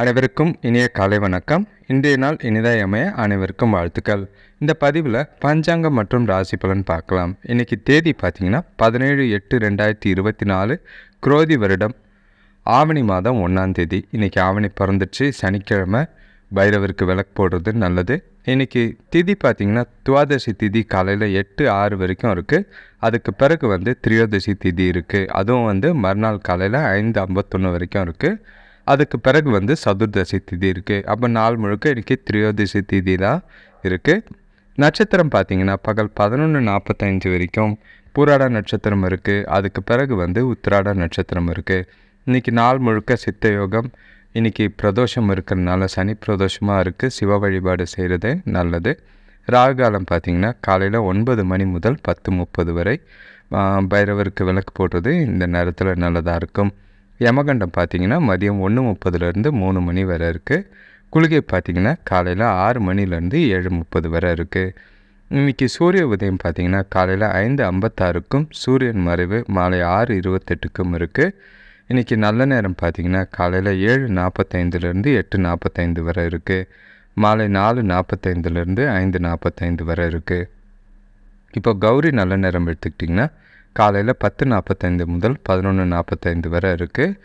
அனைவருக்கும் இனிய காலை வணக்கம். இன்றைய நாள் இனிதாய் அமைய அனைவருக்கும் வாழ்த்துக்கள். இந்த பதிவில் பஞ்சாங்கம் மற்றும் ராசி பலன் பார்க்கலாம். இன்றைக்கி தேதி பார்த்தீங்கன்னா பதினேழு எட்டு ரெண்டாயிரத்தி இருபத்தி நாலு குரோதி வருடம். ஆவணி மாதம் ஒன்றாம் தேதி. இன்றைக்கி ஆவணி பிறந்துச்சு சனிக்கிழமை பைரவருக்கு விளக்கு போடுறது நல்லது. இன்றைக்கி திதி பார்த்திங்கன்னா துவாதசி திதி காலையில் எட்டு ஆறு வரைக்கும் இருக்குது அதுக்கு பிறகு வந்து திரியோதசி திதி இருக்குது அதுவும் வந்து மறுநாள் காலையில் ஐந்து ஐம்பத்தொன்று வரைக்கும் இருக்குது அதுக்கு பிறகு வந்து சதுர்தசி திதி இருக்குது அப்போ நாள் முழுக்க இன்றைக்கி திரியோதசி திதி தான் இருக்குது நட்சத்திரம் பார்த்திங்கன்னா பகல் பதினொன்று நாற்பத்தஞ்சு வரைக்கும் பூராட நட்சத்திரம் இருக்குது அதுக்கு பிறகு வந்து உத்திராட நட்சத்திரம் இருக்குது இன்றைக்கி நாள் முழுக்க சித்த யோகம் இன்றைக்கி பிரதோஷம் இருக்கிறதுனால சனி பிரதோஷமாக இருக்குது சிவ வழிபாடு செய்கிறது நல்லது. ராகு காலம் பார்த்திங்கன்னா காலையில் ஒன்பது மணி முதல் பத்து முப்பது வரை பைரவருக்கு விளக்கு போடுறது இந்த நேரத்தில் நல்லதாக இருக்கும். யமகண்டம் பார்த்திங்கன்னா மதியம் ஒன்று முப்பதுலேருந்து மூணு மணி வரை இருக்குது குளிகை பார்த்திங்கன்னா காலையில் ஆறு மணிலேருந்து ஏழு முப்பது வரை இருக்குது இன்றைக்கி சூரிய உதயம் பார்த்திங்கன்னா காலையில் ஐந்து ஐம்பத்தாறுக்கும் சூரியன் மறைவு மாலை ஆறு இருபத்தெட்டுக்கும் இருக்குது இன்றைக்கி நல்ல நேரம் பார்த்திங்கன்னா காலையில் ஏழு நாற்பத்தைந்துலேருந்து எட்டு நாற்பத்தைந்து வரை இருக்குது மாலை நாலு நாற்பத்தைந்துலேருந்து ஐந்து நாற்பத்தைந்து வரை இருக்குது இப்போ கௌரி நல்ல நேரம் எடுத்துக்கிட்டிங்கன்னா காலையில் பத்து நாற்பத்தைந்து முதல் பதினொன்று நாற்பத்தைந்து வரை இருக்குது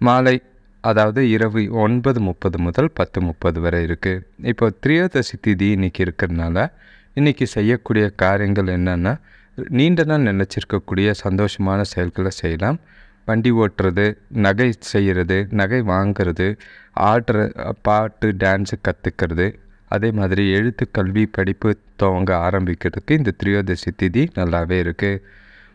மாலை அதாவது இரவு ஒன்பது முப்பது முதல் பத்து முப்பது வரை இருக்குது இப்போ திரியோதசி திதி இன்றைக்கி இருக்கிறதுனால இன்றைக்கி செய்யக்கூடிய காரியங்கள் என்னென்னா நீண்ட நாள் நினச்சிருக்கக்கூடிய சந்தோஷமான செயல்களை செய்யலாம். வண்டி ஓட்டுறது நகை செய்கிறது நகை வாங்கிறது ஆடுற பாட்டு டான்ஸு கற்றுக்கிறது அதே மாதிரி எழுத்து கல்வி படிப்பு துவங்க ஆரம்பிக்கிறதுக்கு இந்த திரியோதசி திதி நல்லாவே இருக்குது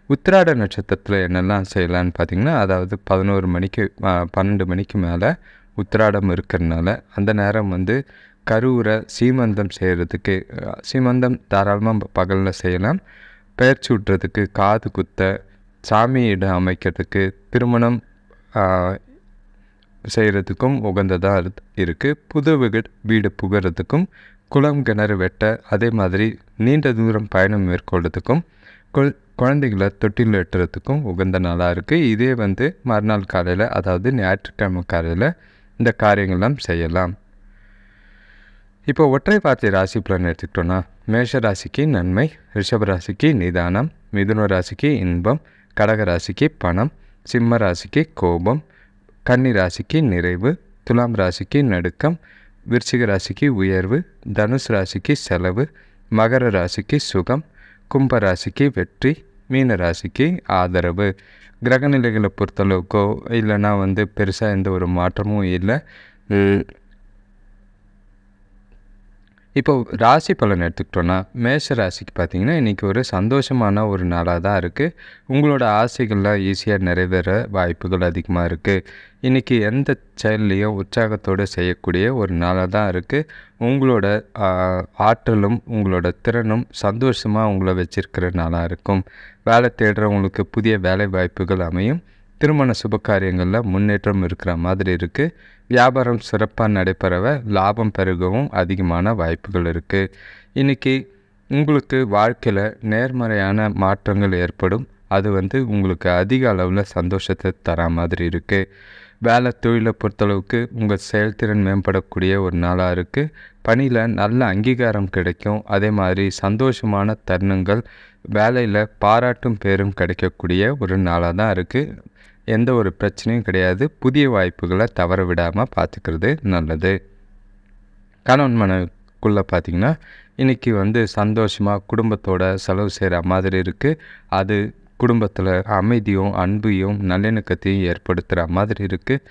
உத்திராட நட்சத்திரத்தில் என்னெல்லாம் செய்யலான்னு பார்த்திங்கன்னா அதாவது பதினோரு மணிக்கு பன்னெண்டு மணிக்கு மேலே உத்திராடம் இருக்கிறதுனால அந்த நேரம் வந்து கருவுரை சீமந்தம் செய்கிறதுக்கு சீமந்தம் தாராளமாக பகலில் செய்யலாம். பயிற்சி விட்டுறதுக்கு காது குத்த சாமியிடம் அமைக்கிறதுக்கு திருமணம் செய்கிறதுக்கும் உகந்ததாக இருக்குது புது வீடு வீடு புகிறதுக்கும் குளம் கிணறு வெட்ட அதே மாதிரி நீண்ட தூரம் பயணம் மேற்கொள்றதுக்கும் கொள் குழந்தைகளை தொட்டில் எட்டுறதுக்கும் உகந்த நாளாக இருக்குது இதே வந்து மறுநாள் காலையில் அதாவது ஞாயிற்றுக்கிழமை காலையில் இந்த காரியங்கள்லாம் செய்யலாம். இப்போ ஒற்றை வார்த்தை ராசி பலன் எடுத்துக்கிட்டோன்னா மேஷ ராசிக்கு நன்மை ரிஷப ராசிக்கு நிதானம் மிதுன ராசிக்கு இன்பம் கடக ராசிக்கு பணம் சிம்ம ராசிக்கு கோபம் கன்னி ராசிக்கு நிறைவு துலாம் ராசிக்கு நடுக்கம் விருச்சிக ராசிக்கு உயர்வு தனுஷ் ராசிக்கு செலவு மகர ராசிக்கு சுகம் கும்பராசிக்கு வெற்றி மீன ராசிக்கு ஆதரவு. கிரகநிலைகளை பொறுத்தளவுக்கோ இல்லைன்னா வந்து பெருசாக எந்த ஒரு மாற்றமும் இல்லை. இப்போ ராசி பலன் எடுத்துக்கிட்டோன்னா மேஷ ராசிக்கு பார்த்தீங்கன்னா இன்றைக்கி ஒரு சந்தோஷமான ஒரு நாளாக தான் இருக்குது உங்களோட ஆசைகள்லாம் ஈஸியாக நிறைவேற வாய்ப்புகள் அதிகமாக இருக்குது இன்றைக்கி எந்த செயல்லையும் உற்சாகத்தோடு செய்யக்கூடிய ஒரு நாளாக தான் இருக்குது உங்களோட ஆற்றலும் உங்களோட திறனும் சந்தோஷமாக உங்களை வச்சிருக்கிற நாளாக இருக்கும். வேலை தேடுறவங்களுக்கு புதிய வேலை வாய்ப்புகள் அமையும். திருமண சுப காரியங்களில் முன்னேற்றம் இருக்கிற மாதிரி இருக்குது வியாபாரம் சிறப்பாக நடைபெறவ லாபம் பெருகவும் அதிகமான வாய்ப்புகள் இருக்குது இன்றைக்கி உங்களுக்கு வாழ்க்கையில் நேர்மறையான மாற்றங்கள் ஏற்படும். அது வந்து உங்களுக்கு அதிக அளவில் சந்தோஷத்தை தர மாதிரி இருக்குது வேலை தொழிலை பொறுத்தளவுக்கு உங்கள் செயல்திறன் மேம்படக்கூடிய ஒரு நாளாக இருக்குது பணியில் நல்ல அங்கீகாரம் கிடைக்கும். அதே மாதிரி சந்தோஷமான தருணங்கள் வேலையில் பாராட்டும் பேரும் கிடைக்கக்கூடிய ஒரு நாளாக தான் இருக்குது எந்த ஒரு பிரச்சனையும் கிடையாது. புதிய வாய்ப்புகளை தவற விடாமல் பார்த்துக்கிறது நல்லது. கணவன் மனைக்குள்ளே பார்த்திங்கன்னா இன்றைக்கி வந்து சந்தோஷமாக குடும்பத்தோட செலவு செய்கிற மாதிரி இருக்குது அது குடும்பத்தில் அமைதியும் அன்பையும் நல்லிணக்கத்தையும் ஏற்படுத்துகிற மாதிரி இருக்குது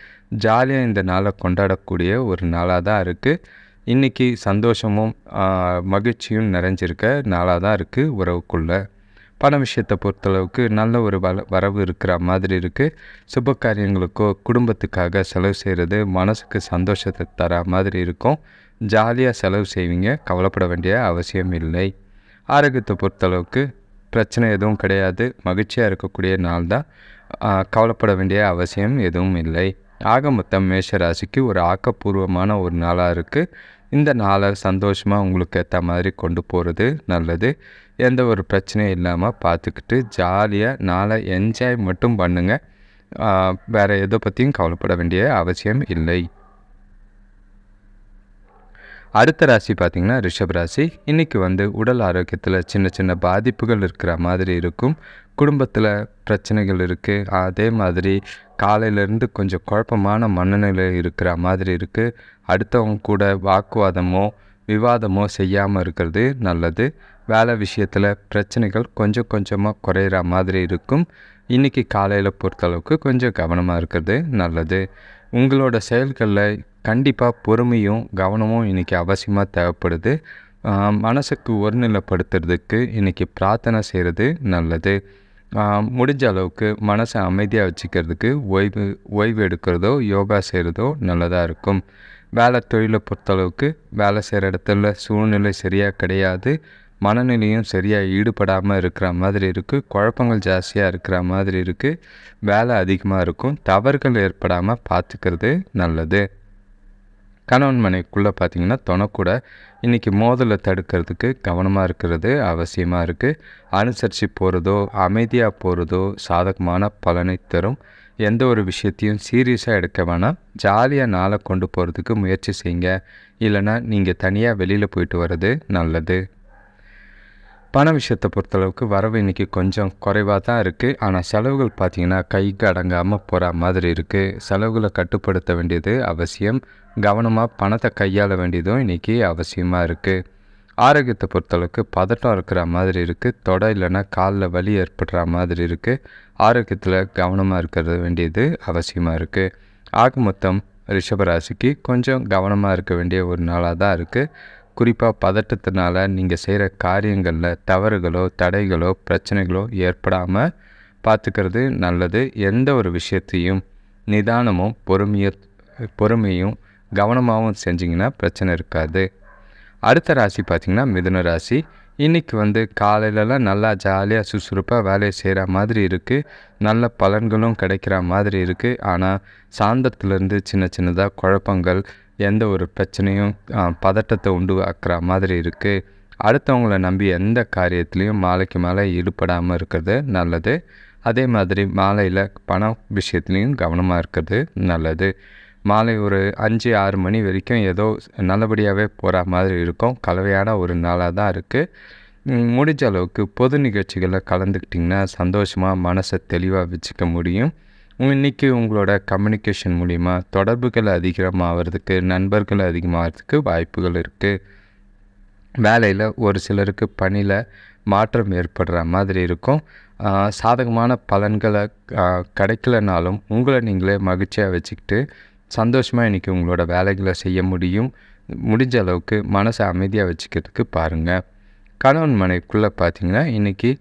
ஜாலியாக இந்த நாளை கொண்டாடக்கூடிய ஒரு நாளாக தான் இருக்குது இன்றைக்கி சந்தோஷமும் மகிழ்ச்சியும் நிறைஞ்சிருக்க நாளாக தான் இருக்குது உறவுக்குள்ளே. பண விஷயத்தை பொறுத்தளவுக்கு நல்ல ஒரு வள வரவு இருக்கிற மாதிரி இருக்குது சுப காரியங்களுக்கோ குடும்பத்துக்காக செலவு செய்கிறது மனசுக்கு சந்தோஷத்தை தர மாதிரி இருக்கும். ஜாலியாக செலவு செய்வீங்க கவலைப்பட வேண்டிய அவசியம் இல்லை. ஆரோக்கியத்தை பொறுத்தளவுக்கு பிரச்சனை எதுவும் கிடையாது. மகிழ்ச்சியாக இருக்கக்கூடிய நாள் தான். கவலைப்பட வேண்டிய அவசியம் எதுவும் இல்லை. ஆக மொத்தம் மேஷ ராசிக்கு ஒரு ஆக்கப்பூர்வமான ஒரு நாளாக இருக்குது இந்த நாளை சந்தோஷமாக உங்களுக்கு ஏற்ற மாதிரி கொண்டு போகிறது நல்லது. எந்த ஒரு பிரச்சனையும் இல்லாமல் பார்த்துக்கிட்டு ஜாலியாக நாளை என்ஜாய் மட்டும் பண்ணுங்கள் வேறு எதை பற்றியும் கவலைப்பட வேண்டிய அவசியம் இல்லை. அடுத்த ராசி பார்த்திங்கன்னா ரிஷப் ராசி. இன்றைக்கி வந்து உடல் ஆரோக்கியத்தில் சின்ன சின்ன பாதிப்புகள் இருக்கிற மாதிரி இருக்கும். குடும்பத்தில் பிரச்சனைகள் இருக்குது அதே மாதிரி காலையிலேருந்து கொஞ்சம் குழப்பமான மனநிலை இருக்கிற மாதிரி இருக்குது அடுத்தவங்க கூட வாக்குவாதமோ விவாதமோ செய்யாமல் இருக்கிறது நல்லது. வேலை விஷயத்தில் பிரச்சனைகள் கொஞ்சம் கொஞ்சமாக குறையிற மாதிரி இருக்கும். இன்றைக்கி காலையில் பொறுத்தளவுக்கு கொஞ்சம் கவனமாக இருக்கிறது நல்லது. உங்களோட செயல்களில் கண்டிப்பாக பொறுமையும் கவனமும் இன்றைக்கி அவசியமாக தேவைப்படுது. மனசுக்கு ஒருநிலைப்படுத்துறதுக்கு இன்றைக்கி பிரார்த்தனை செய்கிறது நல்லது. முடிஞ்ச அளவுக்கு மனசை அமைதியாக வச்சுக்கிறதுக்கு ஓய்வு ஓய்வு எடுக்கிறதோ யோகா செய்கிறதோ நல்லதாக இருக்கும். வேலை தொழிலை பொறுத்தளவுக்கு வேலை செய்கிற இடத்துல சூழ்நிலை சரியாக கிடையாது. மனநிலையும் சரியாக ஈடுபடாமல் இருக்கிற மாதிரி இருக்குது. குழப்பங்கள் ஜாஸ்தியாக இருக்கிற மாதிரி இருக்குது. வேலை அதிகமாக இருக்கும். தவறுகள் ஏற்படாமல் பார்த்துக்கிறது நல்லது. கணவன் மனைக்குள்ளே பார்த்திங்கன்னா தொணக்கூட இன்றைக்கி மோதலை தடுக்கிறதுக்கு கவனமாக இருக்கிறது அவசியமாக இருக்குது. அனுசரித்து போகிறதோ அமைதியாக போகிறதோ சாதகமான பலனை தரும். எந்த ஒரு விஷயத்தையும் சீரியஸாக எடுக்க வேணாம். ஜாலியாக நாளை கொண்டு போகிறதுக்கு முயற்சி செய்யுங்க. இல்லைனா நீங்கள் தனியாக வெளியில் போயிட்டு வர்றது நல்லது. பண விஷயத்தை பொறுத்தளவுக்கு வரவு இன்றைக்கி கொஞ்சம் குறைவாக தான் இருக்குது ஆனால் செலவுகள் பார்த்திங்கன்னா கைக்கு அடங்காமல் போகிற மாதிரி இருக்குது செலவுகளை கட்டுப்படுத்த வேண்டியது அவசியம். கவனமாக பணத்தை கையாள வேண்டியதும் இன்றைக்கி அவசியமாக இருக்குது ஆரோக்கியத்தை பொறுத்தளவுக்கு பதட்டம் இருக்கிற மாதிரி இருக்குது தொடை இல்லைன்னா காலில் வலி ஏற்படுற மாதிரி இருக்குது ஆரோக்கியத்தில் கவனமாக இருக்கிறது வேண்டியது அவசியமாக இருக்குது ஆக மொத்தம் ரிஷபராசிக்கு கொஞ்சம் கவனமாக இருக்க வேண்டிய ஒரு நாளாக தான் இருக்குது குறிப்பாக பதட்டத்தினால நீங்கள் செய்கிற காரியங்களில் தவறுகளோ தடைகளோ பிரச்சனைகளோ ஏற்படாமல் பார்த்துக்கிறது நல்லது. எந்த ஒரு விஷயத்தையும் நிதானமும் பொறுமைய பொறுமையும் கவனமாகவும் செஞ்சிங்கன்னா பிரச்சனை இருக்காது. அடுத்த ராசி பார்த்திங்கன்னா மிதுன ராசி. இன்றைக்கி வந்து காலையிலலாம் நல்லா ஜாலியாக சுறுசுறுப்பாக வேலையை செய்கிற மாதிரி இருக்குது நல்ல பலன்களும் கிடைக்கிற மாதிரி இருக்குது ஆனால் சாந்தத்துலேருந்து சின்ன சின்னதாக குழப்பங்கள் எந்த ஒரு பிரச்சனையும் பதட்டத்தை உண்டு ஆக்கிற மாதிரி இருக்குது அடுத்தவங்கள நம்பி எந்த காரியத்துலேயும் மாலைக்கு மேலே ஈடுபடாமல் இருக்கிறது நல்லது. அதே மாதிரி மாலையில் பணம் விஷயத்துலேயும் கவனமாக இருக்கிறது நல்லது. மாலை ஒரு அஞ்சு ஆறு மணி வரைக்கும் ஏதோ நல்லபடியாகவே போகிற மாதிரி இருக்கும். கலவையான ஒரு நாளாக தான் இருக்குது முடிஞ்ச அளவுக்கு பொது நிகழ்ச்சிகளில் கலந்துக்கிட்டிங்கன்னா சந்தோஷமாக மனசை தெளிவாக வச்சுக்க முடியும். இன்றைக்கி உங்களோட கம்யூனிகேஷன் மூலிமா தொடர்புகள் அதிகமாகிறதுக்கு நண்பர்கள் அதிகமாகிறதுக்கு வாய்ப்புகள் இருக்குது வேலையில் ஒரு சிலருக்கு பணியில் மாற்றம் ஏற்படுற மாதிரி இருக்கும். சாதகமான பலன்களை கிடைக்கலனாலும் உங்களை நீங்களே மகிழ்ச்சியாக வச்சுக்கிட்டு சந்தோஷமாக இன்றைக்கி உங்களோட வேலைகளை செய்ய முடியும். முடிஞ்ச அளவுக்கு மனசை அமைதியாக வச்சுக்கிறதுக்கு பாருங்கள் கணவன் மனைக்குள்ளே பார்த்திங்கன்னா இன்றைக்கி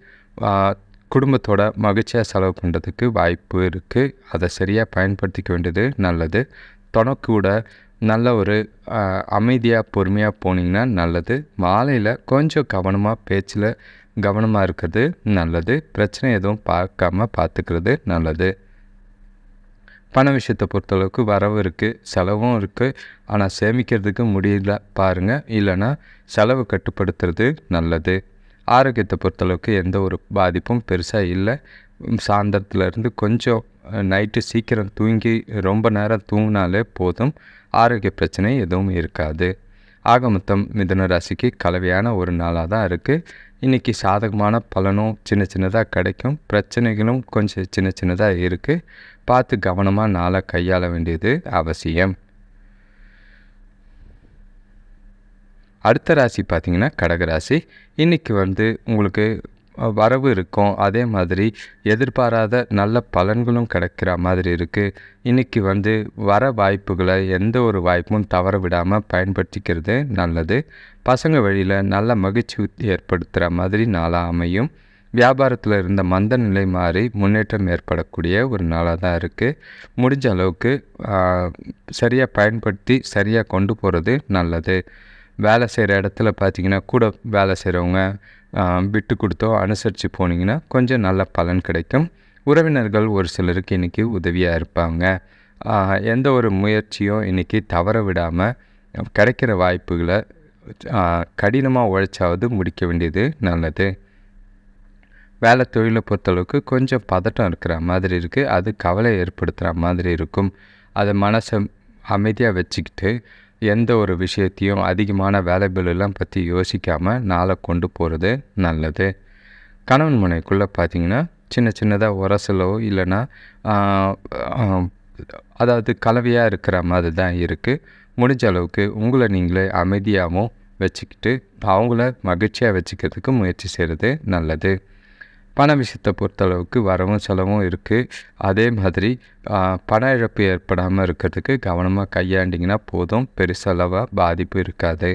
குடும்பத்தோட மகிழ்ச்சியாக செலவு பண்ணுறதுக்கு வாய்ப்பு இருக்குது அதை சரியாக பயன்படுத்திக்க வேண்டியது நல்லது. கூட நல்ல ஒரு அமைதியாக பொறுமையாக போனீங்கன்னா நல்லது. மாலையில் கொஞ்சம் கவனமாக பேச்சில் கவனமாக இருக்கிறது நல்லது. பிரச்சனை எதுவும் பார்க்காம பார்த்துக்கிறது நல்லது. பண விஷயத்தை பொறுத்தளவுக்கு வரவும் இருக்குது செலவும் இருக்குது ஆனால் சேமிக்கிறதுக்கு முடியல பாருங்கள் இல்லைன்னா செலவு கட்டுப்படுத்துறது நல்லது. ஆரோக்கியத்தை பொறுத்தளவுக்கு எந்த ஒரு பாதிப்பும் பெருசாக இல்லை. சாயந்தரத்துலேருந்து கொஞ்சம் நைட்டு சீக்கிரம் தூங்கி ரொம்ப நேரம் தூங்கினாலே போதும். ஆரோக்கிய பிரச்சனை எதுவும் இருக்காது. ஆக மொத்தம் மிதுன ராசிக்கு கலவையான ஒரு நாளாக தான் இருக்குது இன்றைக்கி சாதகமான பலனும் சின்ன சின்னதாக கிடைக்கும். பிரச்சனைகளும் கொஞ்சம் சின்ன சின்னதாக இருக்குது பார்த்து கவனமாக நாளாக கையாள வேண்டியது அவசியம். அடுத்த ராசி பார்த்திங்கன்னா கடகராசி இன்றைக்கி வந்து உங்களுக்கு வரவு இருக்கும். அதே மாதிரி எதிர்பாராத நல்ல பலன்களும் கிடைக்கிற மாதிரி இருக்குது இன்றைக்கி வந்து வர வாய்ப்புகளை எந்த ஒரு வாய்ப்பும் தவற விடாமல் பயன்படுத்திக்கிறது நல்லது. பசங்க வழியில் நல்ல மகிழ்ச்சி ஏற்படுத்துகிற மாதிரி நாளாக அமையும். வியாபாரத்தில் இருந்த மந்த நிலை மாறி முன்னேற்றம் ஏற்படக்கூடிய ஒரு நாளாக தான் இருக்குது முடிஞ்ச அளவுக்கு சரியாக பயன்படுத்தி சரியாக கொண்டு போகிறது நல்லது. வேலை செய்கிற இடத்துல பார்த்தீங்கன்னா கூட வேலை செய்கிறவங்க விட்டு கொடுத்தோ அனுசரித்து போனீங்கன்னா கொஞ்சம் நல்ல பலன் கிடைக்கும். உறவினர்கள் ஒரு சிலருக்கு இன்றைக்கி உதவியாக இருப்பாங்க. எந்த ஒரு முயற்சியும் இன்றைக்கி தவற விடாமல் கிடைக்கிற வாய்ப்புகளை கடினமாக உழைச்சாவது முடிக்க வேண்டியது நல்லது. வேலை தொழிலை பொறுத்தளவுக்கு கொஞ்சம் பதட்டம் இருக்கிற மாதிரி இருக்குது. அது கவலை ஏற்படுத்துகிற மாதிரி இருக்கும். அதை மனசை அமைதியாக வச்சுக்கிட்டு எந்த ஒரு விஷயத்தையும் அதிகமான வேலைபிளெல்லாம் பற்றி யோசிக்காமல் நாளை கொண்டு போகிறது நல்லது. கணவன் மனைக்குள்ளே பார்த்தீங்கன்னா சின்ன சின்னதாக உரசலோ இல்லைன்னா அதாவது கலவையாக இருக்கிற மாதிரி தான் இருக்குது முடிஞ்ச அளவுக்கு உங்களை நீங்களே அமைதியாகவும் வச்சுக்கிட்டு அவங்கள மகிழ்ச்சியாக வச்சுக்கிறதுக்கு முயற்சி செய்கிறது நல்லது. பண விஷயத்தை பொறுத்தளவுக்கு வரவும் செலவும் இருக்குது அதே மாதிரி பண இழப்பு ஏற்படாமல் இருக்கிறதுக்கு கவனமாக கையாண்டிங்கன்னா போதும். பெருசளவாக பாதிப்பு இருக்காது.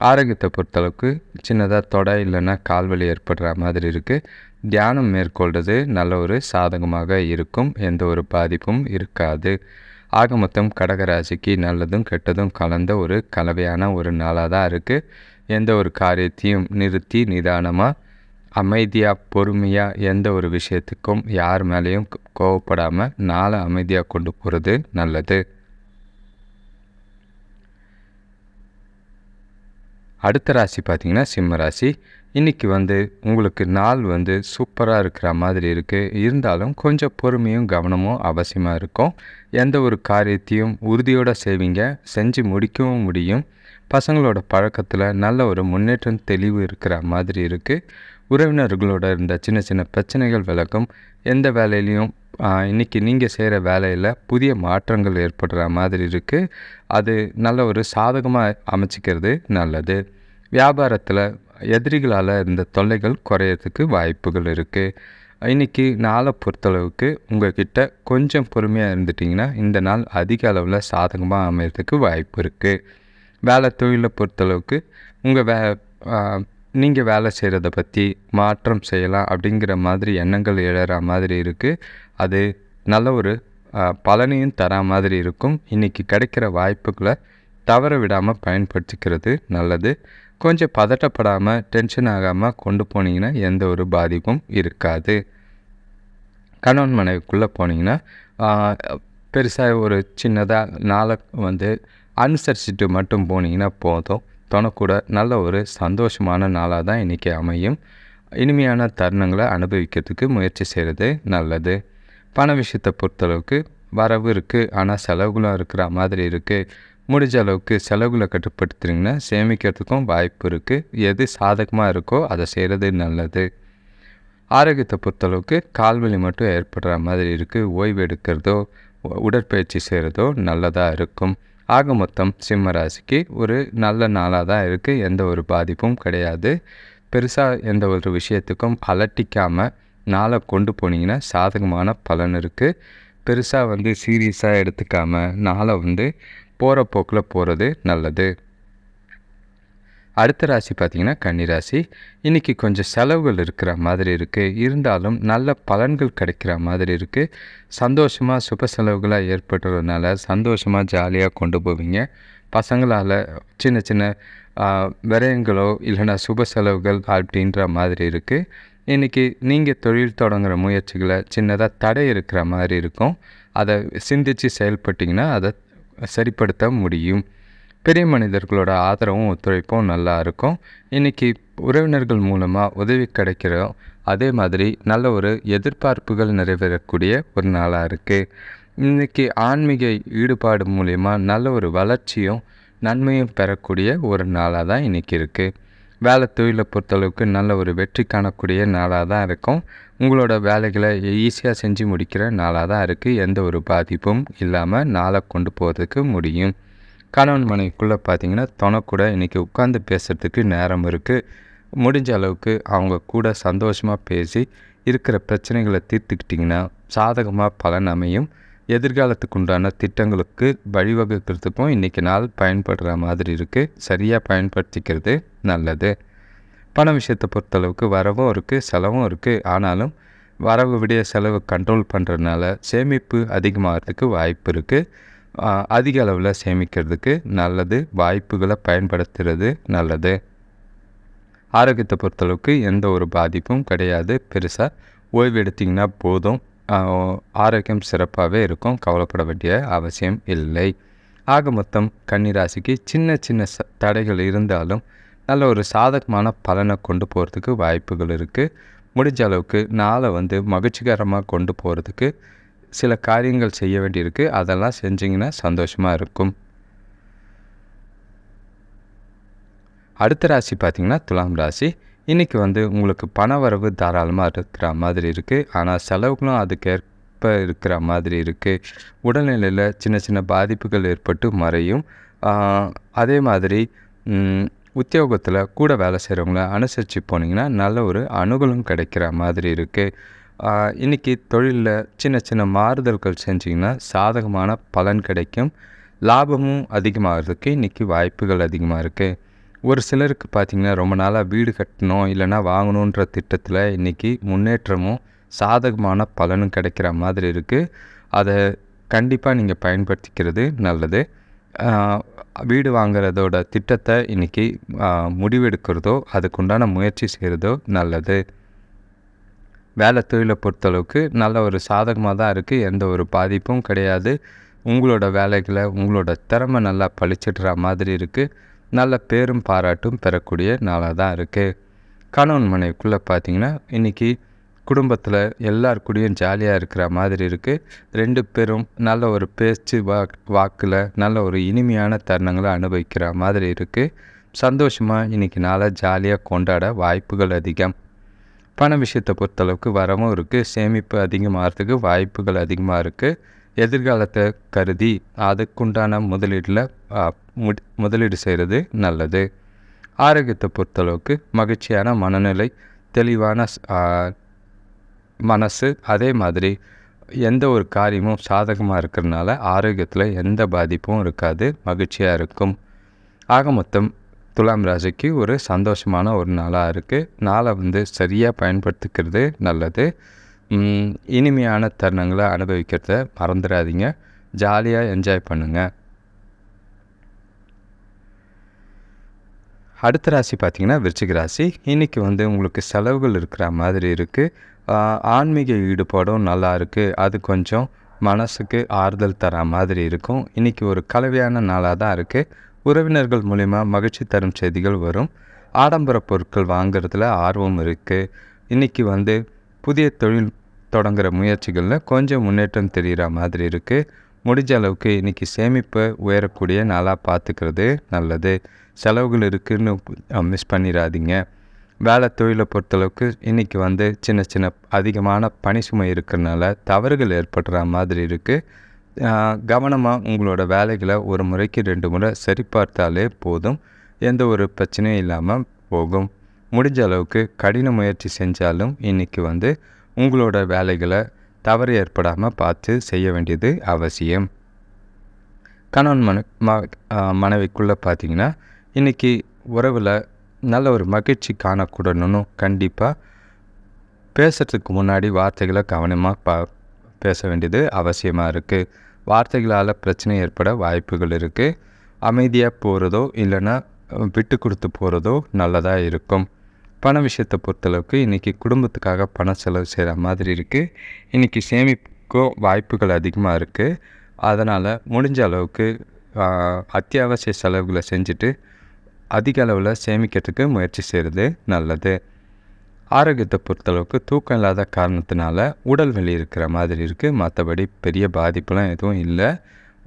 ஆரோக்கியத்தை பொறுத்தளவுக்கு சின்னதாக தொடை இல்லைன்னா கால்வலி ஏற்படுற மாதிரி இருக்குது தியானம் மேற்கொள்வது நல்ல ஒரு சாதகமாக இருக்கும். எந்த ஒரு பாதிப்பும் இருக்காது. ஆக மொத்தம் கடகராசிக்கு நல்லதும் கெட்டதும் கலந்த ஒரு கலவையான ஒரு நாளாக தான் இருக்குது எந்த ஒரு காரியத்தையும் நிறுத்தி நிதானமாக அமைதியாக பொறுமையாக எந்த ஒரு விஷயத்துக்கும் யார் மேலேயும் கோவப்படாமல் நாளை அமைதியாக கொண்டு போகிறது நல்லது. அடுத்த ராசி பார்த்திங்கன்னா சிம்ம ராசி. இன்றைக்கி வந்து உங்களுக்கு நாள் வந்து சூப்பராக இருக்கிற மாதிரி இருக்குது இருந்தாலும் கொஞ்சம் பொறுமையும் கவனமும் அவசியமாக இருக்கும். எந்த ஒரு காரியத்தையும் உறுதியோடு செய்வீங்க. செஞ்சு முடிக்கவும் முடியும். பசங்களோட பழக்கத்தில் நல்ல ஒரு முன்னேற்றம் தெளிவு இருக்கிற மாதிரி இருக்குது உறவினர்களோட இருந்த சின்ன சின்ன பிரச்சனைகள் விளக்கும். எந்த வேலையிலையும் இன்றைக்கி நீங்கள் செய்கிற வேலையில் புதிய மாற்றங்கள் ஏற்படுற மாதிரி இருக்குது அது நல்ல ஒரு சாதகமாக அமைச்சிக்கிறது நல்லது. வியாபாரத்தில் எதிரிகளால் இருந்த தொல்லைகள் குறையறதுக்கு வாய்ப்புகள் இருக்குது இன்றைக்கி நாளை பொறுத்தளவுக்கு உங்கள்கிட்ட கொஞ்சம் பொறுமையாக இருந்துட்டிங்கன்னா இந்த நாள் அதிக அளவில் சாதகமாக அமையிறதுக்கு வாய்ப்பு இருக்குது வேலை தொழிலை பொறுத்தளவுக்கு உங்கள் வே நீங்கள் வேலை செய்கிறத பற்றி மாற்றம் செய்யலாம் அப்படிங்கிற மாதிரி எண்ணங்கள் எழற மாதிரி இருக்குது அது நல்ல ஒரு பலனையும் தரா மாதிரி இருக்கும். இன்றைக்கி கிடைக்கிற வாய்ப்புகளை தவற விடாமல் பயன்படுத்திக்கிறது நல்லது. கொஞ்சம் பதட்டப்படாமல் டென்ஷன் ஆகாமல் கொண்டு போனீங்கன்னா எந்த ஒரு பாதிப்பும் இருக்காது. கணவன் மனைவிக்குள்ளே போனீங்கன்னா பெருசாக ஒரு சின்னதாக நாளை வந்து அனுசரிச்சுட்டு மட்டும் போனீங்கன்னா போதும். தோணக்கூட நல்ல ஒரு சந்தோஷமான நாளாக தான் இன்றைக்கி அமையும். இனிமையான தருணங்களை அனுபவிக்கிறதுக்கு முயற்சி செய்கிறது நல்லது. பண விஷயத்தை பொறுத்தளவுக்கு வரவு இருக்குது ஆனால் செலவுகளும் இருக்கிற மாதிரி இருக்குது முடிஞ்ச அளவுக்கு செலவுகளை கட்டுப்படுத்துறீங்கன்னா சேமிக்கிறதுக்கும் வாய்ப்பு இருக்குது எது சாதகமாக இருக்கோ அதை செய்கிறது நல்லது. ஆரோக்கியத்தை பொறுத்தளவுக்கு கால்வலி மட்டும் ஏற்படுற மாதிரி இருக்குது ஓய்வு எடுக்கிறதோ உடற்பயிற்சி செய்கிறதோ நல்லதாக இருக்கும். ஆக மொத்தம் சிம்ம ராசிக்கு ஒரு நல்ல நாளாக தான் இருக்குது எந்த ஒரு பாதிப்பும் கிடையாது. பெருசாக எந்த ஒரு விஷயத்துக்கும் அலட்டிக்காமல் நாளை கொண்டு போனீங்கன்னா சாதகமான பலன் இருக்குது பெருசாக வந்து சீரியஸாக எடுத்துக்காமல் நாளை வந்து போகிற போக்கில் போகிறது நல்லது. அடுத்த ராசி பார்த்திங்கன்னா கன்னிராசி இன்றைக்கி கொஞ்சம் செலவுகள் இருக்கிற மாதிரி இருக்குது இருந்தாலும் நல்ல பலன்கள் கிடைக்கிற மாதிரி இருக்குது சந்தோஷமாக சுப செலவுகளாக ஏற்பட்டுறதுனால சந்தோஷமாக ஜாலியாக கொண்டு போவீங்க. பசங்களால் சின்ன சின்ன விரயங்களோ இல்லைன்னா சுப செலவுகள் அப்படின்ற மாதிரி இருக்குது இன்றைக்கி நீங்கள் தொழில் தொடங்குகிற முயற்சிகளை சின்னதாக தடை இருக்கிற மாதிரி இருக்கும். அதை சிந்தித்து செயல்பட்டிங்கன்னா அதை சரிப்படுத்த முடியும். பெரிய மனிதர்களோட ஆதரவும் ஒத்துழைப்பும் நல்லா இருக்கும். இன்றைக்கி உறவினர்கள் மூலமாக உதவி கிடைக்கிறோம் அதே மாதிரி நல்ல ஒரு எதிர்பார்ப்புகள் நிறைவேறக்கூடிய ஒரு நாளாக இருக்குது இன்றைக்கி ஆன்மீக ஈடுபாடு மூலயமா நல்ல ஒரு வளர்ச்சியும் நன்மையும் பெறக்கூடிய ஒரு நாளாக தான் இன்றைக்கி இருக்குது வேலை தொழிலை பொறுத்தளவுக்கு நல்ல ஒரு வெற்றி காணக்கூடிய நாளாக தான் இருக்கும். உங்களோட வேலைகளை ஈஸியாக செஞ்சு முடிக்கிற நாளாக தான் இருக்குது எந்த ஒரு பாதிப்பும் இல்லாமல் நாளை கொண்டு போகிறதுக்கு முடியும். கணவன் மனைவிக்குள்ளே பார்த்தீங்கன்னா தொணக்கூட இன்றைக்கி உட்காந்து பேசுகிறதுக்கு நேரம் இருக்குது முடிஞ்ச அளவுக்கு அவங்க கூட சந்தோஷமாக பேசி இருக்கிற பிரச்சனைகளை தீர்த்துக்கிட்டிங்கன்னா சாதகமாக பலன் அமையும். எதிர்காலத்துக்கு உண்டான திட்டங்களுக்கு வழிவகுக்கிறதுக்கும் இன்றைக்கி நாள் பயன்படுற மாதிரி இருக்குது சரியாக பயன்படுத்திக்கிறது நல்லது. பண விஷயத்தை பொறுத்தளவுக்கு வரவும் இருக்குது செலவும் இருக்குது ஆனாலும் வரவு விடைய செலவு கண்ட்ரோல் பண்ணுறதுனால சேமிப்பு அதிகமாகிறதுக்கு வாய்ப்பு இருக்குது அதிக அளவில் சேமிக்கிறதுக்கு நல்லது வாய்ப்புகளை பயன்படுத்துகிறது நல்லது. ஆரோக்கியத்தை பொறுத்தளவுக்கு எந்த ஒரு பாதிப்பும் கிடையாது. பெருசாக ஓய்வு எடுத்திங்கன்னா போதும். ஆரோக்கியம் சிறப்பாகவே இருக்கும். கவலைப்பட வேண்டிய அவசியம் இல்லை. ஆக மொத்தம் கன்னிராசிக்கு சின்ன சின்ன ச தடைகள் இருந்தாலும் நல்ல ஒரு சாதகமான பலனை கொண்டு போகிறதுக்கு வாய்ப்புகள் இருக்குது முடிஞ்ச அளவுக்கு நாளை வந்து மகிழ்ச்சிகரமாக கொண்டு போகிறதுக்கு சில காரியங்கள் செய்ய வேண்டியிருக்கு. அதெல்லாம் செஞ்சிங்கன்னா சந்தோஷமாக இருக்கும். அடுத்த ராசி பார்த்திங்கன்னா துலாம் ராசி. இன்றைக்கி வந்து உங்களுக்கு பண வரவு தாராளமாக இருக்கிற மாதிரி இருக்குது ஆனால் செலவுகளும் அதுக்கேற்ப இருக்கிற மாதிரி இருக்குது உடல்நிலையில் சின்ன சின்ன பாதிப்புகள் ஏற்பட்டு மறையும். அதே மாதிரி உத்தியோகத்தில் கூட வேலை செய்கிறவங்கள அனுசரித்து போனீங்கன்னா நல்ல ஒரு அனுகூலம் கிடைக்கிற மாதிரி இருக்குது இன்றைக்கி தொழிலில் சின்ன சின்ன மாறுதல்கள் செஞ்சிங்கன்னா சாதகமான பலன் கிடைக்கும். லாபமும் அதிகமாகிறதுக்கு இன்றைக்கி வாய்ப்புகள் அதிகமாக இருக்குது ஒரு சிலருக்கு பார்த்திங்கன்னா ரொம்ப நாளாக வீடு கட்டணும் இல்லைன்னா வாங்கணுன்ற திட்டத்தில் இன்றைக்கி முன்னேற்றமும் சாதகமான பலனும் கிடைக்கிற மாதிரி இருக்குது அதை கண்டிப்பாக நீங்கள் பயன்படுத்திக்கிறது நல்லது. வீடு வாங்குறதோட திட்டத்தை இன்றைக்கி முடிவெடுக்கிறதோ அதுக்குண்டான முயற்சி செய்கிறதோ நல்லது. வேலை தொழிலை பொறுத்தளவுக்கு நல்ல ஒரு சாதகமாக தான் இருக்குது. எந்த ஒரு பாதிப்பும் கிடையாது. உங்களோட வேலைகளை உங்களோட திறமை நல்லா பழிச்சிடுற மாதிரி இருக்குது. நல்ல பேரும் பாராட்டும் பெறக்கூடிய நாளாக தான் இருக்குது. கணவன் மனைவிக்குள்ளே பார்த்தீங்கன்னா இன்றைக்கி குடும்பத்தில் எல்லார் கூடயும் ஜாலியாக இருக்கிற மாதிரி இருக்குது. ரெண்டு பேரும் நல்ல ஒரு பேச்சு வாக் வாக்கில் நல்ல ஒரு இனிமையான தருணங்களை அனுபவிக்கிற மாதிரி இருக்குது. சந்தோஷமாக இன்றைக்கி நாளாக ஜாலியாக கொண்டாட வாய்ப்புகள் அதிகம். பண விஷயத்தை பொறுத்தளவுக்கு வரவும் இருக்குது சேமிப்பு அதிகமாகிறதுக்கு வாய்ப்புகள் அதிகமாக இருக்குது எதிர்காலத்தை கருதி அதுக்குண்டான முதலீட்டில் முதலீடு செய்கிறது நல்லது. ஆரோக்கியத்தை பொறுத்தளவுக்கு மகிழ்ச்சியான மனநிலை தெளிவான மனசு அதே மாதிரி எந்த ஒரு காரியமும் சாதகமாக இருக்கிறதுனால ஆரோக்கியத்தில் எந்த பாதிப்பும் இருக்காது. மகிழ்ச்சியாக இருக்கும். ஆக மொத்தம் துலாம் ராசிக்கு ஒரு சந்தோஷமான ஒரு நாளாக இருக்குது நாளை வந்து சரியாக பயன்படுத்திக்கிறது நல்லது. இனிமையான தருணங்களை அனுபவிக்கிறத மறந்துடாதீங்க. ஜாலியாக என்ஜாய் பண்ணுங்கள் அடுத்த ராசி பார்த்தீங்கன்னா விருச்சிக ராசி. இன்றைக்கி வந்து உங்களுக்கு செலவுகள் இருக்கிற மாதிரி இருக்குது ஆன்மீக ஈடுபாடும் நல்லா இருக்குது அது கொஞ்சம் மனசுக்கு ஆறுதல் தர மாதிரி இருக்கும். இன்றைக்கி ஒரு கலவையான நாளாக தான் இருக்குது உறவினர்கள் மூலிமா மகிழ்ச்சி தரும் செய்திகள் வரும். ஆடம்பர பொருட்கள் வாங்குறதுல ஆர்வம் இருக்குது இன்றைக்கி வந்து புதிய தொழில் தொடங்குகிற முயற்சிகளில் கொஞ்சம் முன்னேற்றம் தெரிகிற மாதிரி இருக்குது முடிஞ்ச அளவுக்கு இன்றைக்கி சேமிப்பை உயரக்கூடிய நாளாக பார்த்துக்கிறது நல்லது. செலவுகள் இருக்குதுன்னு மிஸ் பண்ணிடாதீங்க வேலை தொழிலை பொறுத்தளவுக்கு இன்றைக்கி வந்து சின்ன சின்ன அதிகமான பணி சுமை இருக்கிறனால தவறுகள் ஏற்படுற மாதிரி இருக்குது கவனமாக உங்களோட வேலைகளை ஒரு முறைக்கு ரெண்டு முறை சரிபார்த்தாலே போதும். எந்த ஒரு பிரச்சனையும் இல்லாமல் போகும். முடிஞ்ச அளவுக்கு கடின முயற்சி செஞ்சாலும் இன்றைக்கி வந்து உங்களோட வேலைகளை தவறு ஏற்படாமல் பார்த்து செய்ய வேண்டியது அவசியம். கணவன் மன ம மனைவிக்குள்ளே பார்த்தீங்கன்னா இன்றைக்கி உறவில் நல்ல ஒரு மகிழ்ச்சி காணக்கூடணும் கண்டிப்பாக பேசுகிறதுக்கு முன்னாடி வார்த்தைகளை கவனமாக பா பேச வேண்டியது அவசியமாக இருக்குது வார்த்தைகளால் பிரச்சனை ஏற்பட வாய்ப்புகள் இருக்குது அமைதியாக போகிறதோ இல்லைன்னா விட்டு கொடுத்து போகிறதோ நல்லதாக இருக்கும். பண விஷயத்தை பொறுத்தளவுக்கு இன்றைக்கி குடும்பத்துக்காக பண செலவு செய்கிற மாதிரி இருக்குது இன்றைக்கி சேமிப்புக்கும் வாய்ப்புகள் அதிகமாக இருக்குது அதனால் முடிஞ்ச அளவுக்கு அத்தியாவசிய செலவுகளை செஞ்சுட்டு அதிக அளவில் சேமிக்கிறதுக்கு முயற்சி செய்கிறது நல்லது. ஆரோக்கியத்தை பொறுத்தளவுக்கு தூக்கம் இல்லாத காரணத்தினால உடல் வலி இருக்கிற மாதிரி இருக்குது மற்றபடி பெரிய பாதிப்புலாம் எதுவும் இல்லை.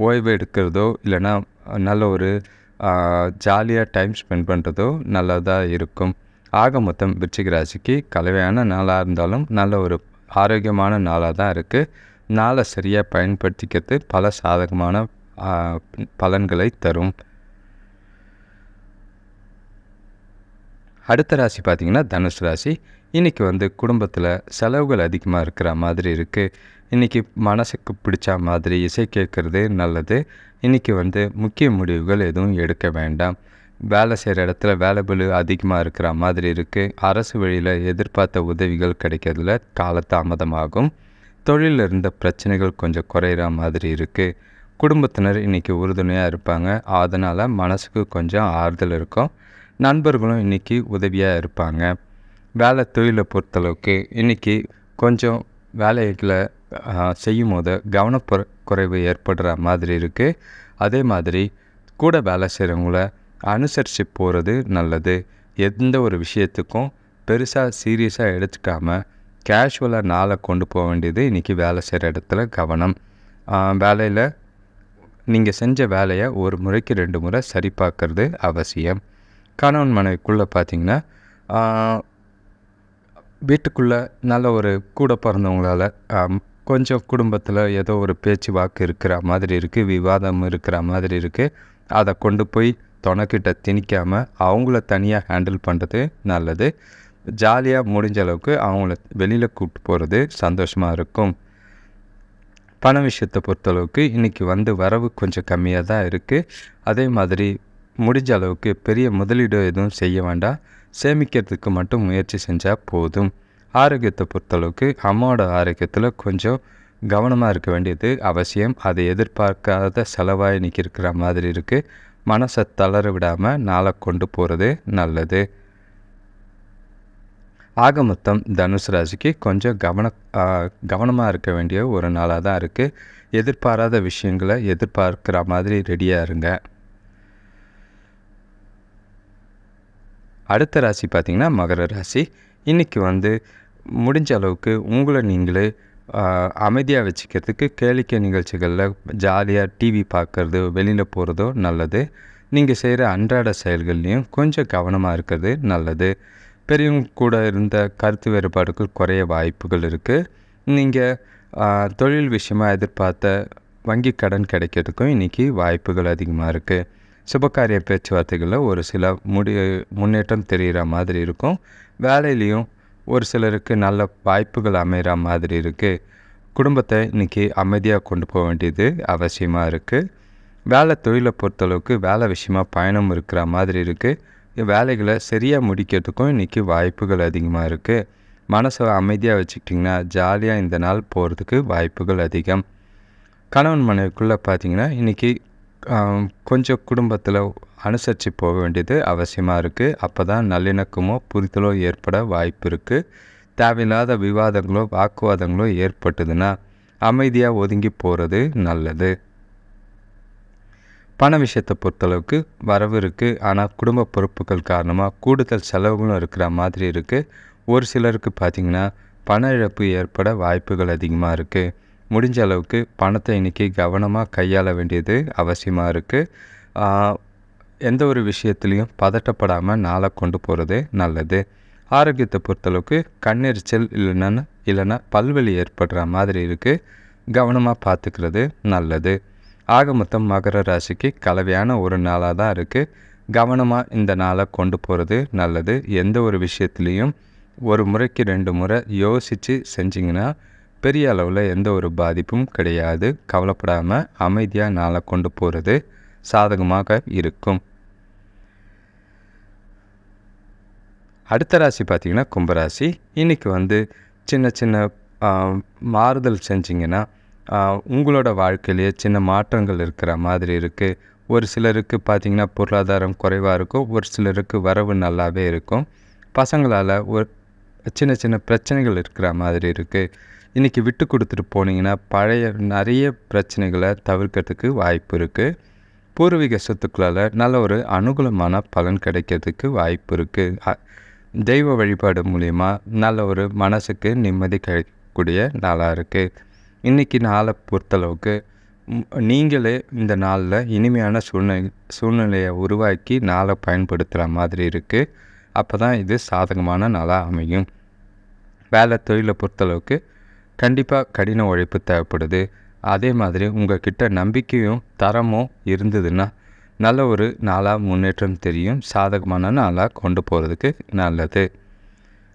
ஓய்வு எடுக்கிறதோ இல்லைன்னா நல்ல ஒரு ஜாலியாக டைம் ஸ்பெண்ட் பண்ணுறதோ நல்லதாக இருக்கும். ஆக மொத்தம் விருச்சிக ராசிக்கு கலவையான நாளாக இருந்தாலும் நல்ல ஒரு ஆரோக்கியமான நாளாக தான் இருக்குது நாளை சரியாக பயன்படுத்திக்கிறது பல சாதகமான பலன்களை தரும். அடுத்த ராசி பார்த்திங்கன்னா தனுசு ராசி. இன்றைக்கி வந்து குடும்பத்தில் செலவுகள் அதிகமாக இருக்கிற மாதிரி இருக்குது இன்றைக்கி மனசுக்கு பிடிச்ச மாதிரி இசை கேட்குறது நல்லது. இன்றைக்கி வந்து முக்கிய முடிவுகள் எதுவும் எடுக்க வேண்டாம். வேலை செய்கிற இடத்துல வேலை பலு அதிகமாக இருக்கிற மாதிரி இருக்குது அரசு வழியில் எதிர்பார்த்த உதவிகள் கிடைக்கிறதுல காலதாமதமாகும். தொழிலில் இருந்த பிரச்சனைகள் கொஞ்சம் குறையிற மாதிரி இருக்குது குடும்பத்தினர் இன்றைக்கி உறுதுணையாக இருப்பாங்க. அதனால் மனசுக்கு கொஞ்சம் ஆறுதல் இருக்கும். நண்பர்களும் இன்றைக்கி உதவியாக இருப்பாங்க. வேலை தொழிலை பொறுத்தளவுக்கு இன்றைக்கி கொஞ்சம் வேலைகளை செய்யும் போது கவனக்குறை குறைவு ஏற்படுற மாதிரி இருக்குது அதே மாதிரி கூட வேலை செய்கிறவங்கள அனுசரித்து போகிறது நல்லது. எந்த ஒரு விஷயத்துக்கும் பெருசாக சீரியஸாக எடுத்துக்காமல் கேஷுவலாக நாளை கொண்டு போக வேண்டியது இன்றைக்கி வேலை செய்கிற இடத்துல கவனம். வேலையில் நீங்கள் செஞ்ச வேலையை ஒரு முறைக்கு ரெண்டு முறை சரி பார்க்குறது அவசியம். கணவன் மனைவிக்குள்ளே பார்த்தீங்கன்னா வீட்டுக்குள்ளே நல்ல ஒரு கூட பிறந்தவங்களால கொஞ்சம் குடும்பத்தில் ஏதோ ஒரு பேச்சு வாக்கு இருக்கிற மாதிரி இருக்குது விவாதம் இருக்கிற மாதிரி இருக்குது அதை கொண்டு போய் துணைக்கிட்ட திணிக்காமல் அவங்கள தனியாக ஹேண்டில் பண்ணுறது நல்லது. ஜாலியாக முடிஞ்ச அளவுக்கு அவங்கள வெளியில் கூப்பிட்டு போகிறது சந்தோஷமாக இருக்கும். பண விஷயத்தை பொறுத்தளவுக்கு இன்றைக்கி வந்து வரவு கொஞ்சம் கம்மியாக தான் இருக்குது அதே மாதிரி முடிஞ்ச அளவுக்கு பெரிய முதலீடு எதுவும் செய்ய வேண்டாம். சேமிக்கிறதுக்கு மட்டும் முயற்சி செஞ்சால் போதும். ஆரோக்கியத்தை பொறுத்தளவுக்கு அம்மாவோட ஆரோக்கியத்தில் கொஞ்சம் கவனமாக இருக்க வேண்டியது அவசியம். அதை எதிர்பார்க்காத செலவாக இன்றைக்கி இருக்கிற மாதிரி இருக்குது மனசை தளர விடாமல் நாளை கொண்டு போகிறது நல்லது. ஆக மொத்தம் தனுசு ராசிக்கு கொஞ்சம் கவன கவனமாக இருக்க வேண்டிய ஒரு நாளாக தான் இருக்குது எதிர்பாராத விஷயங்களை எதிர்பார்க்குற மாதிரி ரெடியாக இருங்க. அடுத்த ராசி பார்த்திங்கன்னா மகர ராசி. இன்றைக்கி வந்து முடிஞ்ச அளவுக்கு உங்களை நீங்களே அமைதியாக வச்சுக்கிறதுக்கு கேளிக்கை நிகழ்ச்சிகளில் ஜாலியாக டிவி பார்க்குறது வெளியில் போகிறதோ நல்லது. நீங்கள் செய்கிற அன்றாட செயல்கள்லேயும் கொஞ்சம் கவனமாக இருக்கிறது நல்லது. பெரியவங்க கூட இருந்த கருத்து வேறுபாடுகள் குறைய வாய்ப்புகள் இருக்குது நீங்கள் தொழில் விஷயமாக எதிர்பார்த்த வங்கி கடன் கிடைக்கிறதுக்கும் இன்றைக்கி வாய்ப்புகள் அதிகமாக இருக்குது சுபகாரிய பேச்சுவார்த்தைகளில் ஒரு சில முடி முன்னேற்றம் தெரிகிற மாதிரி இருக்கும். வேலையிலையும் ஒரு சிலருக்கு நல்ல வாய்ப்புகள் அமைகிற மாதிரி இருக்குது குடும்பத்தை இன்றைக்கி அமைதியாக கொண்டு போக வேண்டியது அவசியமாக இருக்குது வேலை தொழிலை பொறுத்தளவுக்கு வேலை விஷயமா பயணம் இருக்கிற மாதிரி இருக்குது வேலைகளை சரியாக முடிக்கிறதுக்கும் இன்றைக்கி வாய்ப்புகள் அதிகமாக இருக்குது மனசை அமைதியாக வச்சுக்கிட்டிங்கன்னா ஜாலியாக இந்த நாள் போகிறதுக்கு வாய்ப்புகள் அதிகம். கணவன் மனைவிக்குள்ளே பார்த்தீங்கன்னா இன்றைக்கி கொஞ்சம் குடும்பத்தில் அனுசரித்து போக வேண்டியது அவசியமாக இருக்குது அப்போ தான் நல்லிணக்கமோ புரிதலோ ஏற்பட வாய்ப்பு இருக்குது தேவையில்லாத விவாதங்களோ வாக்குவாதங்களோ ஏற்பட்டதுன்னா அமைதியாக ஒதுங்கி போகிறது நல்லது. பண விஷயத்தை பொறுத்தளவுக்கு வரவு இருக்குது ஆனால் குடும்ப பொறுப்புகள் காரணமாக கூடுதல் செலவுகளும் இருக்கிற மாதிரி இருக்குது ஒரு சிலருக்கு பார்த்திங்கன்னா பண இழப்பு ஏற்பட வாய்ப்புகள் அதிகமாக இருக்குது முடிஞ்ச அளவுக்கு பணத்தை இன்றைக்கி கவனமாக கையாள வேண்டியது அவசியமாக இருக்குது எந்த ஒரு விஷயத்துலேயும் பதட்டப்படாமல் நாளை கொண்டு போகிறது நல்லது. ஆரோக்கியத்தை பொறுத்தளவுக்கு கண்ணெரிச்சல் இல்லைன்னா இல்லைன்னா பல்வெளி ஏற்படுற மாதிரி இருக்குது கவனமாக பார்த்துக்கிறது நல்லது. ஆக மொத்தம் மகர ராசிக்கு கலவையான ஒரு நாளாக தான் இருக்குது கவனமாக இந்த நாளை கொண்டு போகிறது நல்லது. எந்த ஒரு விஷயத்துலேயும் ஒரு முறைக்கு ரெண்டு முறை யோசித்து செஞ்சிங்கன்னா பெரிய அளவில் எந்த ஒரு பாதிப்பும் கிடையாது. கவலைப்படாமல் அமைதியாக நாளை கொண்டு போகிறது சாதகமாக இருக்கும். அடுத்த ராசி பார்த்திங்கன்னா கும்பராசி இன்றைக்கி வந்து சின்ன சின்ன மாறுதல் செஞ்சிங்கன்னா உங்களோட வாழ்க்கையிலேயே சின்ன மாற்றங்கள் இருக்கிற மாதிரி இருக்குது ஒரு சிலருக்கு பார்த்திங்கன்னா பொருளாதாரம் குறைவாக இருக்கும். ஒரு சிலருக்கு வரவு நல்லாவே இருக்கும். பசங்களால் ஒரு சின்ன சின்ன பிரச்சனைகள் இருக்கிற மாதிரி இருக்குது இன்றைக்கி விட்டு கொடுத்துட்டு போனீங்கன்னா பழைய நிறைய பிரச்சனைகளை தவிர்க்கிறதுக்கு வாய்ப்பு இருக்குது பூர்வீக சொத்துக்களால் நல்ல ஒரு அனுகூலமான பலன் கிடைக்கிறதுக்கு வாய்ப்பு இருக்குது தெய்வ வழிபாடு மூலிமா நல்ல ஒரு மனசுக்கு நிம்மதி கிடைக்கக்கூடிய நாளாக இருக்குது இன்றைக்கி நாளை பொறுத்தளவுக்கு நீங்களே இந்த நாளில் இனிமையான சூழ்நிலை சூழ்நிலையை உருவாக்கி நாளை பயன்படுத்துகிற மாதிரி இருக்குது அப்போ தான் இது சாதகமான நாளாக அமையும். வேலை தொழிலை பொறுத்தளவுக்கு கண்டிப்பாக கடின உழைப்பு தேவைப்படுது. அதே மாதிரி உங்கள் கிட்ட நம்பிக்கையும் தரமும் இருந்ததுன்னா நல்ல ஒரு நாளாக முன்னேற்றம் தெரியும். சாதகமான நாளாக கொண்டு போகிறதுக்கு நல்லது.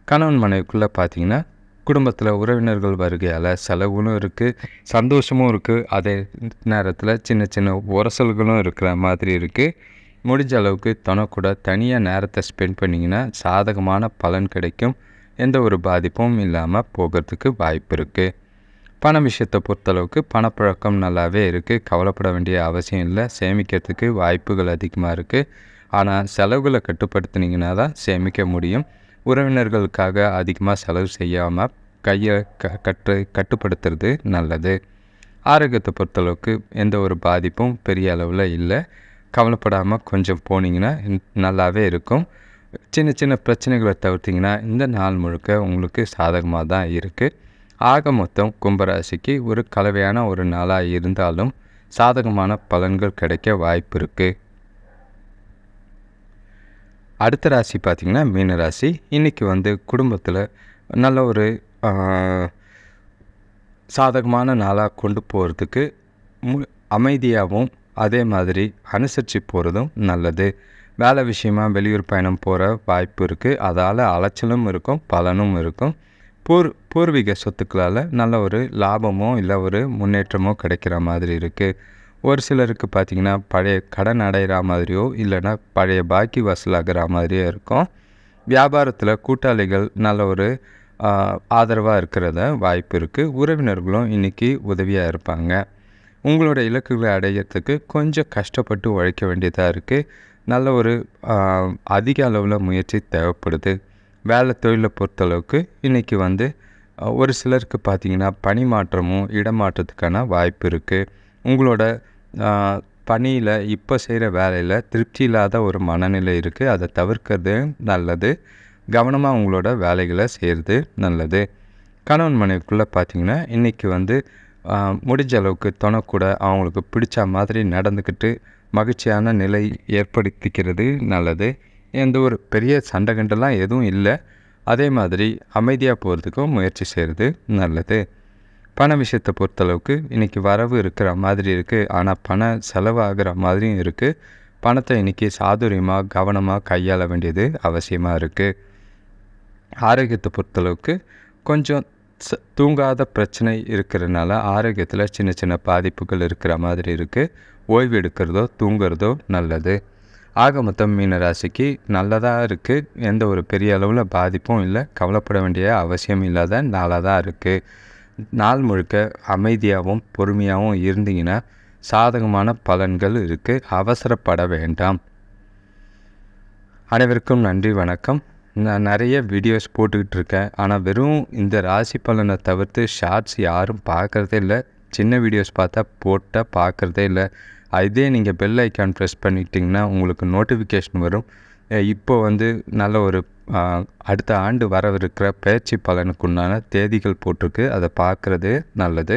கணவன் மனைவிக்குள்ளே பார்த்தீங்கன்னா குடும்பத்தில் உறவினர்கள் வருகையால் செலவுகளும் இருக்குது சந்தோஷமும் இருக்குது அதே நேரத்தில் சின்ன சின்ன உரசல்களும் இருக்கிற மாதிரி இருக்குது முடிஞ்ச அளவுக்கு தனக்கூட தனியாக நேரத்தை ஸ்பெண்ட் பண்ணிங்கன்னா சாதகமான பலன் கிடைக்கும். எந்த ஒரு பாதிப்பும் இல்லாமல் போகிறதுக்கு வாய்ப்பு இருக்குது பண விஷயத்தை பொறுத்தளவுக்கு பணப்பழக்கம் நல்லாவே இருக்குது கவலைப்பட வேண்டிய அவசியம் இல்லை. சேமிக்கிறதுக்கு வாய்ப்புகள் அதிகமாக இருக்குது ஆனால் செலவுகளை கட்டுப்படுத்தினீங்கன்னா தான் சேமிக்க முடியும். உறவினர்களுக்காக அதிகமாக செலவு செய்யாமல் கையை க கட்டு கட்டுப்படுத்துறது நல்லது. ஆரோக்கியத்தை பொறுத்தளவுக்கு எந்த ஒரு பாதிப்பும் பெரிய அளவில் இல்லை. கவலைப்படாமல் கொஞ்சம் போனீங்கன்னா நல்லாவே இருக்கும். சின்ன சின்ன பிரச்சனைகளை தவிர்த்திங்கன்னா இந்த நாள் முழுக்க உங்களுக்கு சாதகமாக தான் இருக்குது ஆக மொத்தம் கும்பராசிக்கு ஒரு கலவையான ஒரு நாளாக இருந்தாலும் சாதகமான பலன்கள் கிடைக்க வாய்ப்பு இருக்குது அடுத்த ராசி பார்த்திங்கன்னா மீன ராசி. இன்றைக்கி வந்து குடும்பத்தில் நல்ல ஒரு சாதகமான நாளாக கொண்டு போகிறதுக்கு மு அமைதியாகவும் அதே மாதிரி அனுசரித்து போகிறதும் நல்லது. வேலை விஷயமா வெளியூர் பயணம் போகிற வாய்ப்பு இருக்குது அதால் அலைச்சலும் இருக்கும் பலனும் இருக்கும். பூர் பூர்வீக சொத்துக்களால் நல்ல ஒரு லாபமோ இல்லை ஒரு முன்னேற்றமோ கிடைக்கிற மாதிரி இருக்குது ஒரு சிலருக்கு பார்த்திங்கன்னா பழைய கடன் அடைகிற மாதிரியோ இல்லைன்னா பழைய பாக்கி வசூலாகிற மாதிரியோ இருக்கும். வியாபாரத்தில் கூட்டாளிகள் நல்ல ஒரு ஆதரவாக இருக்கிறத வாய்ப்பு இருக்குது உறவினர்களும் இன்றைக்கி உதவியாக இருப்பாங்க. உங்களோட இலக்குகளை அடையிறதுக்கு கொஞ்சம் கஷ்டப்பட்டு உழைக்க வேண்டியதாக இருக்குது நல்ல ஒரு அதிக அளவில் முயற்சி தேவைப்படுது. வேலை தொழிலை பொறுத்தளவுக்கு இன்றைக்கி வந்து ஒரு சிலருக்கு பார்த்திங்கன்னா பணி மாற்றமும் இடமாற்றத்துக்கான வாய்ப்பு இருக்குது உங்களோட பணியில் இப்போ செய்கிற வேலையில் திருப்தி இல்லாத ஒரு மனநிலை இருக்குது அதை தவிர்க்கிறது நல்லது. கவனமாக உங்களோட வேலைகளை செய்கிறது நல்லது. கணவன் மனைவிக்குள்ளே பார்த்தீங்கன்னா இன்றைக்கி வந்து முடிஞ்ச அளவுக்கு துணக்கூட அவங்களுக்கு பிடிச்ச மாதிரி நடந்துக்கிட்டு மகிழ்ச்சியான நிலை ஏற்படுத்திக்கிறது நல்லது. எந்த ஒரு பெரிய சண்டை கண்டெல்லாம் எதுவும் இல்லை. அதே மாதிரி அமைதியாக போகிறதுக்கும் முயற்சி செய்கிறது நல்லது. பண விஷயத்தை பொறுத்தளவுக்கு இன்றைக்கி வரவு இருக்கிற மாதிரி இருக்குது ஆனால் பண செலவாகிற மாதிரியும் இருக்குது பணத்தை இன்றைக்கி சாதுரியமாக கவனமாக கையாள வேண்டியது அவசியமாக இருக்குது ஆரோக்கியத்தை பொறுத்தளவுக்கு கொஞ்சம் ச தூங்காத பிரச்சனை இருக்கிறதுனால ஆரோக்கியத்தில் சின்ன சின்ன பாதிப்புகள் இருக்கிற மாதிரி இருக்குது ஓய்வு எடுக்கிறதோ தூங்குறதோ நல்லது. ஆக மொத்தம் மீன ராசிக்கு நல்லதாக இருக்குது எந்த ஒரு பெரிய அளவில் பாதிப்பும் இல்லை. கவலைப்பட வேண்டிய அவசியம் இல்லாத நாளாக தான் இருக்குது நாள் முழுக்க அமைதியாகவும் பொறுமையாகவும் இருந்தீங்கன்னா சாதகமான பலன்கள் இருக்குது அவசரப்பட வேண்டாம். அனைவருக்கும் நன்றி வணக்கம். நான் நிறைய வீடியோஸ் போட்டுக்கிட்டு இருக்கேன். ஆனால் வெறும் இந்த ராசி பலனை தவிர்த்து ஷார்ட்ஸ் யாரும் பார்க்குறதே இல்லை. சின்ன வீடியோஸ் பார்த்தா போட்டால் பார்க்குறதே இல்லை. அதே நீங்கள் பெல் ஐக்கான் ப்ரெஸ் பண்ணிக்கிட்டிங்கன்னா உங்களுக்கு நோட்டிஃபிகேஷன் வரும். இப்போ வந்து நல்ல ஒரு அடுத்த ஆண்டு வரவிருக்கிற பயிற்சி பலனுக்குண்டான தேதிகள் போட்டிருக்கு. அதை பார்க்குறது நல்லது.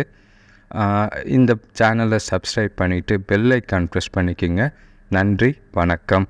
இந்த சேனலை சப்ஸ்கிரைப் பண்ணிவிட்டு பெல் ஐக்கான் ப்ரெஸ் பண்ணிக்கிங்க. நன்றி வணக்கம்.